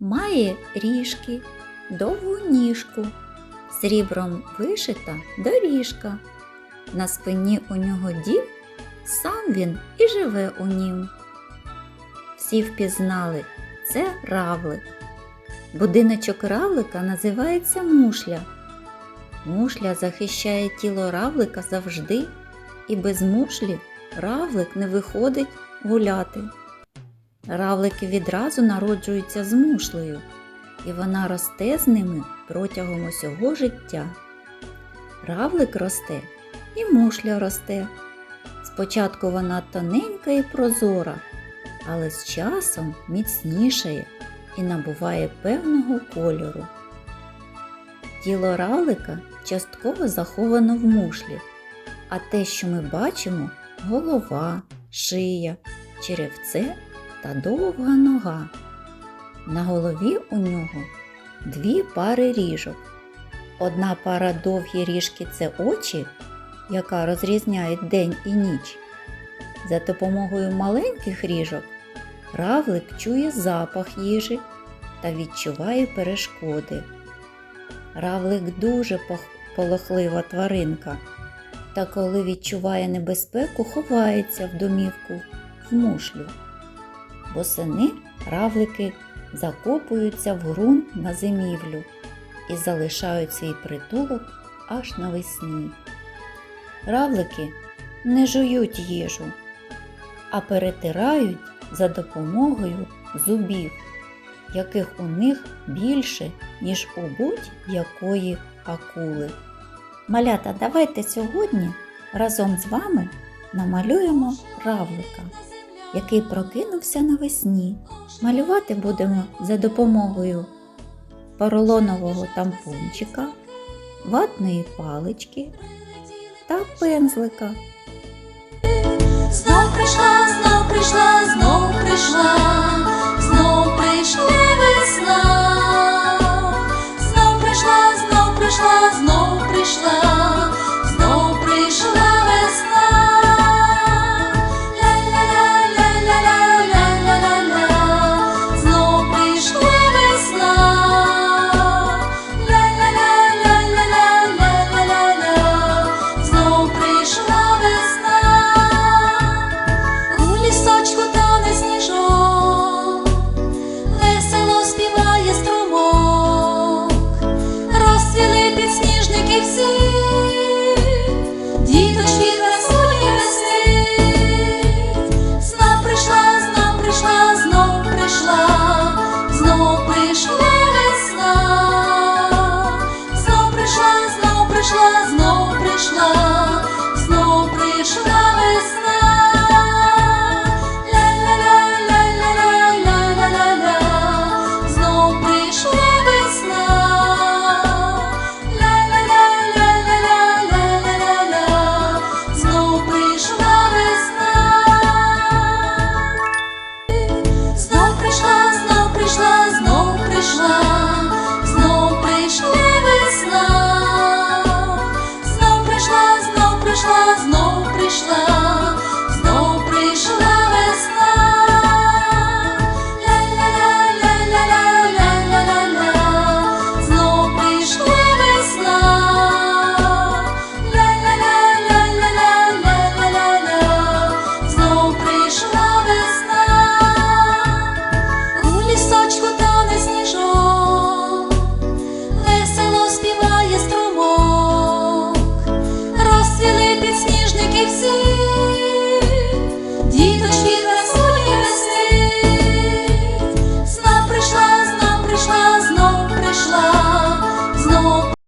має ріжки, довгу ніжку, срібром вишита доріжка. На спині у нього дім, сам він і живе у нім. Всі впізнали це равлик. Будиночок равлика називається мушля. Мушля захищає тіло равлика завжди, і без мушлі равлик не виходить гуляти. Равлики відразу народжуються з мушлею, і вона росте з ними протягом усього життя. Равлик росте і мушля росте. Спочатку вона тоненька і прозора, але з часом міцнішає і набуває певного кольору. Тіло равлика частково заховано в мушлі, а те, що ми бачимо, голова, шия, черевце та довга нога. На голові у нього дві пари ріжок. Одна пара довгі ріжки це очі, яка розрізняє день і ніч. За допомогою маленьких ріжок равлик чує запах їжі та відчуває перешкоди. Равлик дуже полохлива тваринка, та коли відчуває небезпеку, ховається в домівку в мушлю. Восени равлики закопуються в ґрунт на зимівлю і залишають свій притулок аж навесні. Равлики не жують їжу, а перетирають за допомогою зубів, яких у них більше, ніж у будь-якої акули. Малята, давайте сьогодні разом з вами намалюємо равлика, який прокинувся навесні. Малювати будемо за допомогою поролонового тампончика, ватної палички та пензлика.